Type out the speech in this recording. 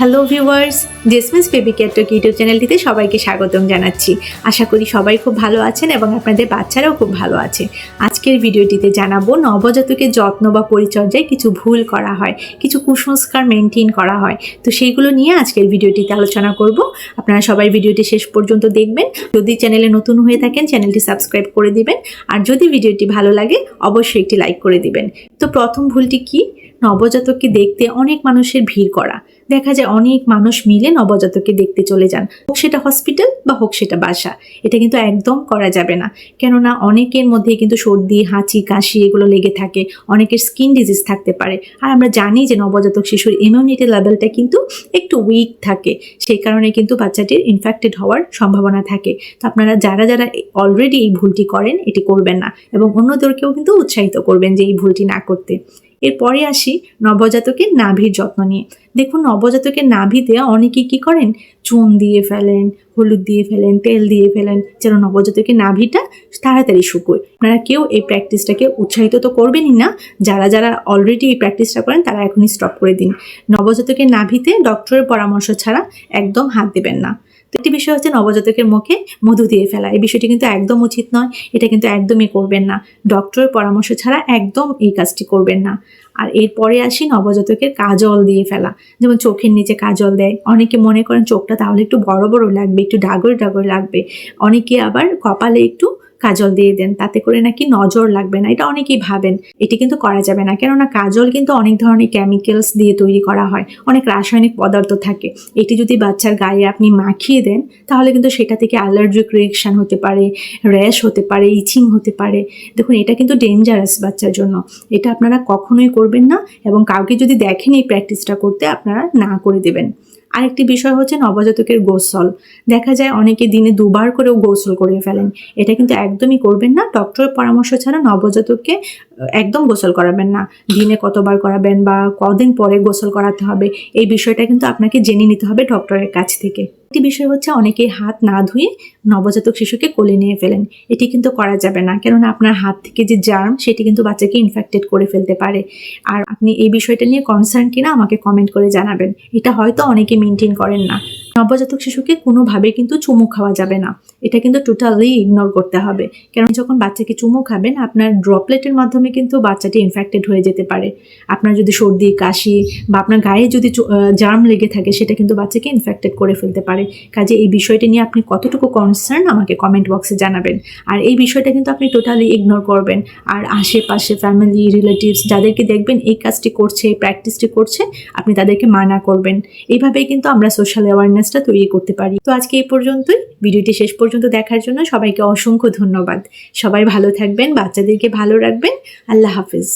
Hello viewers Jesmis baby care talk YouTube চ্যানেলটিতে সবাইকে স্বাগতম জানাচ্ছি। আশা করি সবাই খুব ভালো আছেন এবং আপনাদের বাচ্চারাও খুব ভালো আছে। আজকের ভিডিওটিতে জানাব নবজাতকের যত্ন বা পরিচর্যায় কিছু ভুল করা হয়, কিছু কুসংস্কার মেনটেন করা হয়। তো সেইগুলো নিয়ে আজকের ভিডিওটিতে আলোচনা করব। আপনারা সবাই ভিডিওটি শেষ পর্যন্ত দেখবেন। যদি চ্যানেলে নতুন হয়ে থাকেন, চ্যানেলটি সাবস্ক্রাইব করে দিবেন। আর যদি ভিডিওটি ভালো লাগে, অবশ্যই একটি লাইক করে দিবেন। তো প্রথম ভুলটি কি? নবজাতককে দেখতে অনেক মানুষের ভিড় করা। দেখা যায় অনেক মানুষ মিলে নবজাতককে দেখতে চলে যান। হোক সেটা হসপিটাল বা হোক সেটা বাসা, এটা কিন্তু একদম করা যাবে না। কেননা অনেকের মধ্যে কিন্তু সর্দি, হাঁচি, কাশি এগুলো লেগে থাকে, অনেকের স্কিন ডিজিজ থাকতে পারে। আর আমরা জানি যে নবজাতক শিশুর ইমিউনিটি লেভেলটা কিন্তু একটু উইক থাকে, সেই কারণে কিন্তু বাচ্চাটির ইনফেক্টেড হওয়ার সম্ভাবনা থাকে। তো আপনারা যারা যারা অলরেডি এই ভুলটি করেন, এটি করবেন না। এবং অন্যদেরকেও কিন্তু উৎসাহিত করবেন যে এই ভুলটি না করতে। এরপরে আসি নবজাতকের নাভির যত্ন নিয়ে। দেখুন, নবজাতকের নাভিতে অনেকে কি করেন? চুন দিয়ে ফেলেন, হলুদ দিয়ে ফেলেন, তেল দিয়ে ফেলেন, যেন নবজাতকের নাভিটা তাড়াতাড়ি শুকোয়। আপনারা কেউ এই প্র্যাকটিসটাকে উৎসাহিত তো করবেনই না। যারা যারা অলরেডি এই প্র্যাকটিসটা করেন, তারা এখনই স্টপ করে দিন। নবজাতকের নাভিতে ডক্টরের পরামর্শ ছাড়া একদম হাত দেবেন না। তো একটি বিষয় হচ্ছে নবজাতকের মুখে মধু দিয়ে ফেলা। এই বিষয়টি কিন্তু একদম উচিত নয়, এটা কিন্তু একদমই করবেন না। ডক্টরের পরামর্শ ছাড়া একদম এই কাজটি করবেন না। আর এরপরে আসি নবজাতকের কাজল দিয়ে ফেলা। যেমন চোখের নিচে কাজল দেয়। অনেকে মনে করেন চোখটা তাহলে একটু বড় বড় লাগবে, একটু ডাগর ডাগর লাগবে। অনেকে আবার কপালে একটু কাজল দিয়ে দেন, তাতে করে নাকি নজর লাগবে না। এটা অনেকেই ভাবেন, এটি কিন্তু করা যাবে না। কেননা কাজল কিন্তু অনেক ধরনের কেমিক্যালস দিয়ে তৈরি করা হয়, অনেক রাসায়নিক পদার্থ থাকে। এটি যদি বাচ্চার গায়ে আপনি মাখিয়ে দেন, তাহলে কিন্তু সেটা থেকে অ্যালার্জিক রিয়েকশান হতে পারে র্যাশ হতে পারে ইচিং হতে পারে। দেখুন, এটা কিন্তু ডেঞ্জারাস বাচ্চার জন্য। এটা আপনারা কখনোই করবেন না এবং কাউকে যদি দেখেন এই প্র্যাকটিসটা করতে, আপনারা না করে দেবেন। আরেকটি বিষয় হচ্ছে নবজাতকের গোসল। দেখা যায় অনেকে দিনে দুবার করেও গোসল করে ফেলেন। এটা কিন্তু একদমই করবেন না। ডক্টরের পরামর্শ ছাড়া নবজাতককে একদম গোসল করাবেন না। দিনে কতবার করাবেন বা কদিন পরে গোসল করাতে হবে, এই বিষয়টা কিন্তু আপনাকে জেনে নিতে হবে ডক্টরের কাছ থেকে। একটি বিষয় হচ্ছে অনেকে হাত না ধুয়ে নবজাতক শিশুকে কোলে নিয়ে ফেলেন। এটি কিন্তু করা যাবে না, কেননা আপনার হাত থেকে যে জার্ম সেটি কিন্তু বাচ্চাকে ইনফেক্টেড করে ফেলতে পারে। আর আপনি এই বিষয়টা নিয়ে কনসার্ন কিনা আমাকে কমেন্ট করে জানাবেন। এটা হয়তো অনেকে মেনটেন করেন না। নবজাতক শিশুকে কোনোভাবে কিন্তু চুমু খাওয়া যাবে না। এটা কিন্তু টোটালি ইগনোর করতে হবে। কারণ যখন বাচ্চাকে চুমু খাবেন, আপনার ড্রপলেটের মাধ্যমে কিন্তু বাচ্চাটি ইনফেক্টেড হয়ে যেতে পারে। আপনার যদি সর্দি, কাশি বা আপনার গায়ে যদি জার্ম লেগে থাকে, সেটা কিন্তু বাচ্চাকে ইনফেক্টেড করে ফেলতে পারে। কাজে এই বিষয়টা নিয়ে আপনি কতটুকু কনসার্ন আমাকে কমেন্ট বক্সে জানাবেন। আর এই বিষয়টা কিন্তু আপনি টোটালি ইগনোর করবেন। আর আশেপাশে ফ্যামিলি রিলেটিভস যাদেরকে দেখবেন, এই কাজটি করছে, এই প্র্যাকটিসটি করছে, আপনি তাদেরকে মানা করবেন। এইভাবেই কিন্তু আমরা সোশ্যাল অ্যাওয়ারনেসটা তৈরি করতে পারি। তো আজকে এই পর্যন্তই। ভিডিওটি শেষ পর্যন্ত দেখার জন্য সবাইকে অসংখ্য ধন্যবাদ। সবাই ভালো থাকবেন, বাচ্চাদেরকে ভালো রাখবেন। আল্লাহ হাফিজ।